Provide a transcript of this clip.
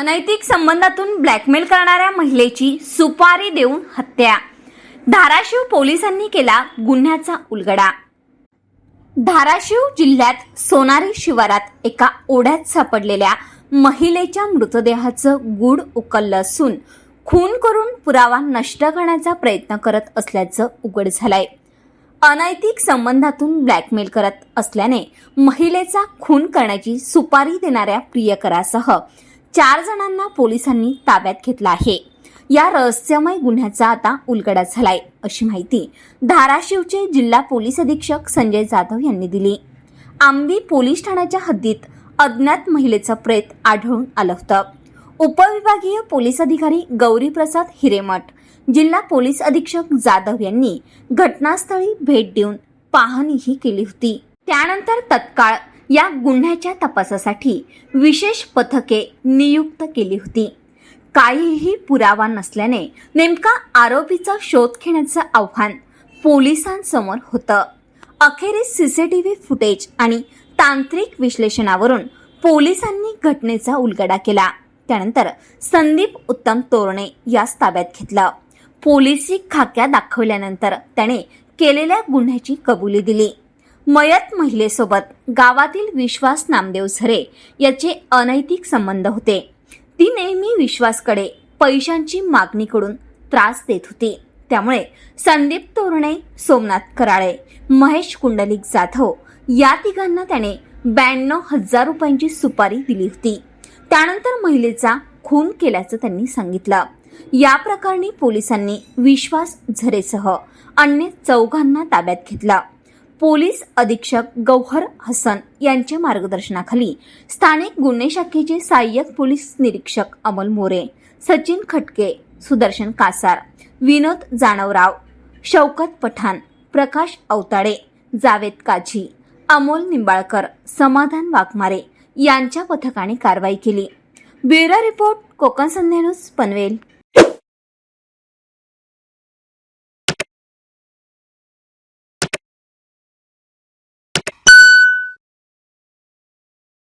अनैतिक संबंधातून ब्लॅकमेल करणाऱ्या महिलेची सुपारी देऊन हत्या. धाराशिव पोलिसांनी केला गुन्ह्याचा उलगडा. धाराशिव जिल्ह्यात सोनारी शिवारात एका ओढ्यात सापडलेल्या महिलेच्या मृतदेहाचं गूढ उकललं असून खून करून पुरावा नष्ट करण्याचा प्रयत्न करत असल्याचं उघड झालंय. अनैतिक संबंधातून ब्लॅकमेल करत असल्याने महिलेचा खून करण्याची सुपारी देणाऱ्या प्रियकरासह चार जणांना पोलिसांनी ताब्यात घेतला आहे. या रहस्यमय गुन्ह्याचा आता उलगडा झालाय अशी माहिती धाराशिवचे जिल्हा पोलीस अधीक्षक संजय जाधव यांनी दिली. आंबी पोलीस ठाण्याच्या हद्दीत अज्ञात महिलेचं प्रेत आढळून आलं होतं. उपविभागीय पोलीस अधिकारी गौरीप्रसाद हिरेमठ जिल्हा पोलीस अधीक्षक जाधव यांनी घटनास्थळी भेट देऊन पाहणीही केली होती. त्यानंतर तत्काळ या गुन्ह्याच्या तपासासाठी विशेष पथके नियुक्त केली होती. काहीही पुरावा नसल्याने नेमका आरोपीचा शोध घेण्याचं आव्हान पोलिसांसमोर होतं. अखेरीस सीसीटीव्ही फुटेज आणि तांत्रिक विश्लेषणावरून पोलिसांनी घटनेचा उलगडा केला. त्यानंतर संदीप उत्तम तोरणे यास ताब्यात घेतलं. पोलिसी खाक्या दाखवल्यानंतर त्याने केलेल्या गुन्ह्याची कबुली दिली. मयत महिलेसोबत गावातील विश्वास नामदेव झरे याचे अनैतिक संबंध होते. ती नेहमी विश्वासकडे पैशांची मागणी करून त्रास देत होती. त्यामुळे संदीप तोरणे सोमनाथ कराळे महेश कुंडलिक जाधव या तिघांना त्याने ब्याण्णव हजार रुपयांची सुपारी दिली होती. त्यानंतर महिलेचा खून केल्याचं त्यांनी सांगितलं. या प्रकरणी पोलिसांनी विश्वास झरेसह अन्य चौघांना ताब्यात घेतला. पोलीस अधीक्षक गौहर हसन यांच्या मार्गदर्शनाखाली स्थानिक गुन्हे शाखेचे सहाय्यक पोलीस निरीक्षक अमोल मोरे सचिन खटके सुदर्शन कासार विनोद जानवराव शौकत पठाण प्रकाश अवताडे जावेद काझी अमोल निंबाळकर समाधान वाघमारे यांच्या पथकाने कारवाई केली. Bureau report Konkan Sandhya news Panvel.